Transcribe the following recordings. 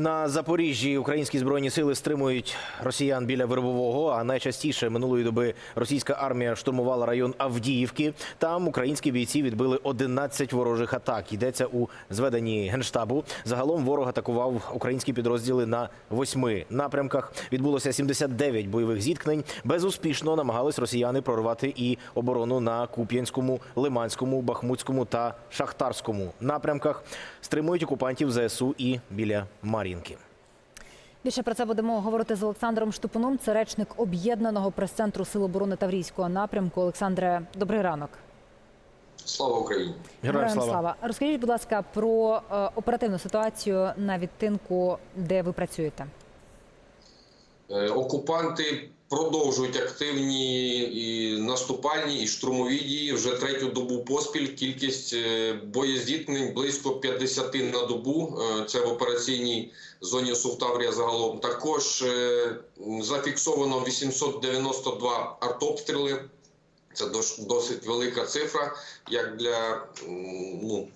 На Запоріжжі українські збройні сили стримують росіян біля Вербового. А найчастіше минулої доби російська армія штурмувала район Авдіївки. Там українські бійці відбили 11 ворожих атак. Йдеться у зведенні генштабу. Загалом ворог атакував українські підрозділи на восьми напрямках. Відбулося 79 бойових зіткнень. Безуспішно намагались росіяни прорвати і оборону на Куп'янському, Лиманському, Бахмутському та Шахтарському напрямках. Стримують окупантів ЗСУ і біля Мар'їнки. Більше про це будемо говорити з Олександром Штупуном. Це речник об'єднаного прес-центру Сил оборони Таврійського напрямку. Олександре, добрий ранок. Слава Україні! Героям слава. Розкажіть, будь ласка, про е, оперативну ситуацію на відтинку, де ви працюєте. Е, Окупанти продовжують активні і наступальні і штурмові дії вже третю добу поспіль. Кількість боєздітнень близько 50 на добу. Е, Це в операційній зоні Сувтаврія загалом. Також е, зафіксовано 892 артобстріли. Це досить велика цифра, як для ну,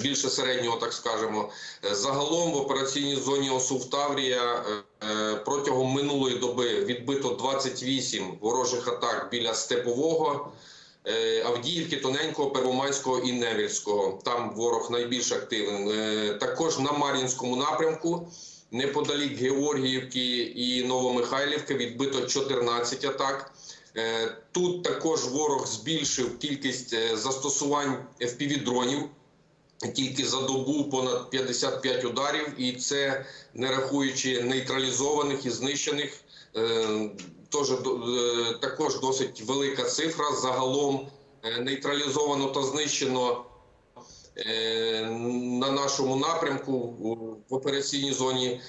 більше середнього, так скажемо. Загалом в операційній зоні ОСУ Таврія е, протягом минулої доби відбито 28 ворожих атак біля Степового, е, Авдіївки, Тоненького, Первомайського і Невільського. Там ворог найбільш активний. Е, Також на Мар'їнському напрямку. Неподалік Георгіївки і Новомихайлівки відбито 14 атак. Е, Тут також ворог збільшив кількість е, застосувань FPV-дронів. Тільки за добу понад 55 ударів, і це не рахуючи нейтралізованих і знищених. Е, Тож, також досить велика цифра. Загалом нейтралізовано та знищено на нашому напрямку в операційній зоні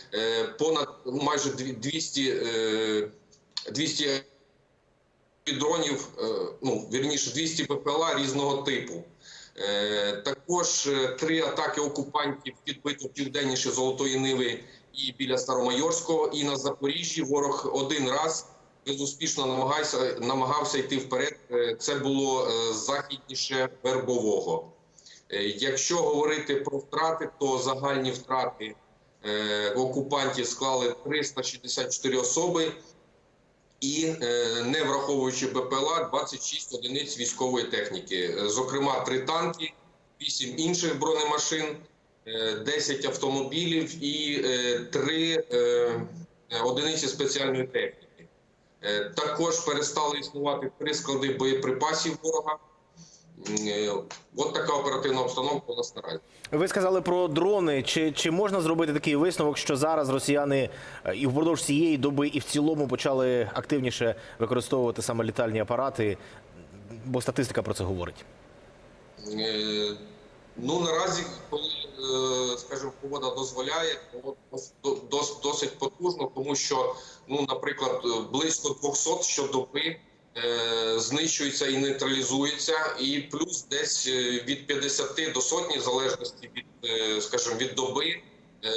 понад майже дві- 200, е, 200 дронів, е, ну вірніше 200 БПЛА різного типу. Е, Також е, три атаки окупантів підбито південніше Золотої Ниви і біля Старомайорського. І на Запоріжжі ворог один раз безуспішно намагався, намагався йти вперед. Це було західніше Вербового. Якщо говорити про втрати, то загальні втрати окупантів склали 364 особи. І е, не враховуючи БПЛА, 26 одиниць військової техніки, Е, зокрема, три танки, вісім інших бронемашин, е, 10 автомобілів і три одиниці спеціальної техніки. Е, Також перестали існувати три склади боєприпасів ворога. Е, От така оперативна обстановка у нас наразі. Ви сказали про дрони. Чи, чи можна зробити такий висновок, що зараз росіяни е, і впродовж цієї доби, і в цілому почали активніше використовувати саме літальні апарати? Бо статистика про це говорить. Е, Ну наразі, коли скажімо, погода дозволяє, то дос- дос- досить потужно, тому що, ну, наприклад, близько 200 щодоби знищується і нейтралізується, і плюс десь е, від 50 до сотні, в залежності від, е, скажімо, від доби, е,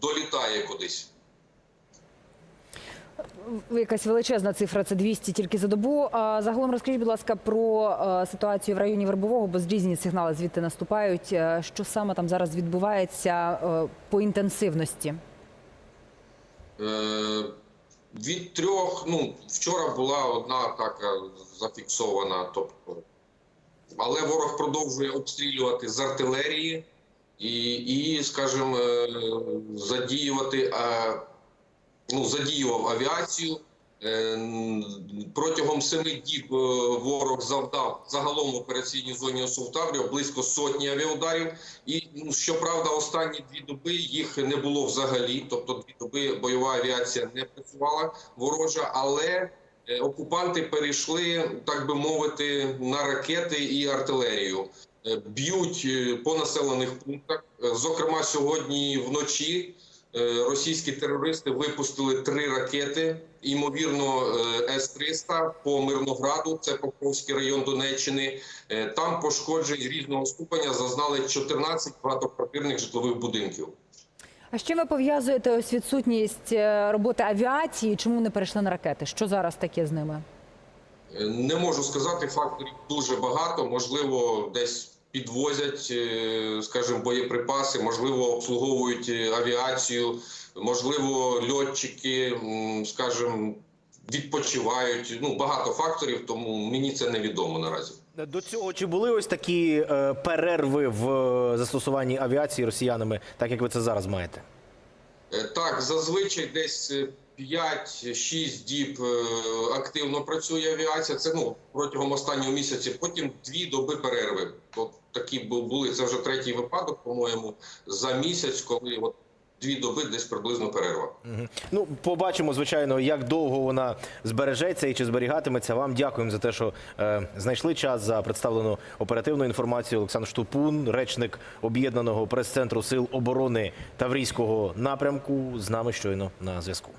долітає кудись. Якась величезна цифра це 200 тільки за добу. А загалом розкажіть, будь ласка, про е, ситуацію в районі Вербового, бо різні сигнали звідти наступають. Е, Що саме там зараз відбувається е, по інтенсивності? Е, Від трьох, ну вчора була одна атака зафіксована, тобто, але ворог продовжує обстрілювати з артилерії і, і скажімо, е, задіювати, е, ну, задіював авіацію. Е, Протягом семи діб е, ворог завдав загалом в операційній зоні Осовтаврія близько сотні авіаударів. І ну, щоправда, останні дві доби їх не було взагалі. Тобто, дві доби бойова авіація не працювала ворожа, але е, окупанти перейшли, так би мовити, на ракети і артилерію. Б'ють по населених пунктах. Зокрема, сьогодні вночі російські терористи випустили три ракети, ймовірно, е, С-300 по Мирнограду, це Покровський район Донеччини. Е, Там пошкоджень різного ступеня зазнали 14 багатоквартирних житлових будинків. А з чим ви пов'язуєте ось відсутність е, роботи авіації? Чому не перейшли на ракети? Що зараз таке з ними? Е, Не можу сказати, факторів дуже багато. Можливо, десь підвозять, е, скажімо, боєприпаси, можливо, обслуговують е, авіацію. Можливо, льотчики, скажімо, відпочивають. Ну багато факторів, тому мені це невідомо наразі. До цього чи були ось такі е, перерви в застосуванні авіації росіянами, так як ви це зараз маєте? Так, зазвичай десь 5-6 діб е, активно працює авіація. Це ну протягом останнього місяця. Потім дві доби перерви. От такі були. Це вже третій випадок, по-моєму, за місяць, коли от дві доби десь приблизно перерва. Мгм. Ну, побачимо, звичайно, як довго вона збережеться і чи зберігатиметься. Вам дякуємо за те, що е, знайшли час за представлену оперативну інформацію. Олександр Штупун, речник об'єднаного прес-центру сил оборони Таврійського напрямку, з нами щойно на зв'язку.